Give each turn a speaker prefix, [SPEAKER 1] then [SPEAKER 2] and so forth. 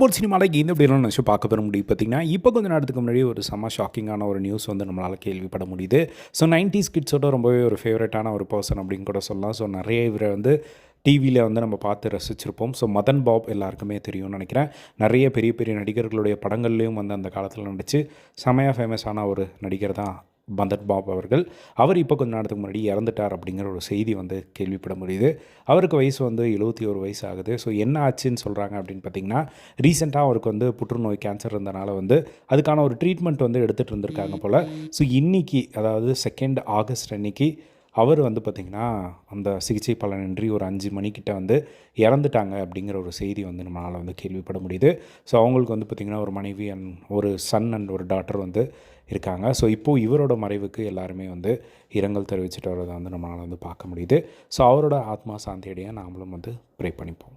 [SPEAKER 1] போல் சினிமாவில் இந்த அப்படிலாம் நினச்சி பார்க்க பெற முடியும் பார்த்தீங்கன்னா இப்போ கொஞ்ச நேரத்துக்கு முன்னாடி ஒரு செம்ம ஷாக்கிங்கான ஒரு நியூஸ் வந்து நம்மளால் கேள்விப்பட முடியுது. ஸோ நைன்டிஸ் கிட்ஸோட ரொம்பவே ஒரு ஃபேவரட்டான ஒரு பர்சன் அப்படின்னு கூட சொல்லலாம். ஸோ நிறைய இவரை வந்து டிவியில் வந்து நம்ம பார்த்து ரசிச்சிருப்போம். ஸோ மதன் பாப் எல்லாருக்குமே தெரியும்னு நினைக்கிறேன். நிறைய பெரிய பெரிய நடிகர்களுடைய படங்கள்லேயும் வந்து அந்த காலத்தில் நடித்து செமையாக ஃபேமஸான ஒரு நடிகர் தான் மதன் பாப் அவர்கள். அவர் இப்போ கொஞ்ச நேரத்துக்கு முன்னாடி இறந்துட்டார் அப்படிங்கிற ஒரு செய்தி வந்து கேள்விப்பட முடியுது. அவருக்கு வயசு வந்து எழுபத்தி ஒரு வயசு ஆகுது. ஸோ என்ன ஆச்சுன்னு சொல்கிறாங்க அப்படின்னு பார்த்தீங்கன்னா ரீசெண்டாக அவருக்கு வந்து புற்றுநோய் கேன்சர் இருந்தனால வந்து அதுக்கான ஒரு ட்ரீட்மெண்ட் வந்து எடுத்துகிட்டு இருந்திருக்காங்க போல். ஸோ இன்றைக்கி அதாவது செகண்ட் ஆகஸ்ட் அன்னைக்கு அவர் வந்து பார்த்திங்கன்னா அந்த சிகிச்சை பலனின்றி ஒரு அஞ்சு மணிக்கிட்ட வந்து இறந்துட்டாங்க அப்படிங்கிற ஒரு செய்தி வந்து நம்மளால் வந்து கேள்விப்பட முடியுது. ஸோ அவங்களுக்கு வந்து பார்த்திங்கன்னா ஒரு மனைவி அண்ட் ஒரு சன் அண்ட் ஒரு டாட்டர் வந்து இருக்காங்க. ஸோ இப்போது இவரோட மறைவுக்கு எல்லாருமே வந்து இரங்கல் தெரிவிச்சுட்டு வரதை வந்து நம்மளால் வந்து பார்க்க முடியுது. ஸோ அவரோட ஆத்மா சாந்தி அடைய நாமளும் வந்து ப்ரே பண்ணிப்போம்.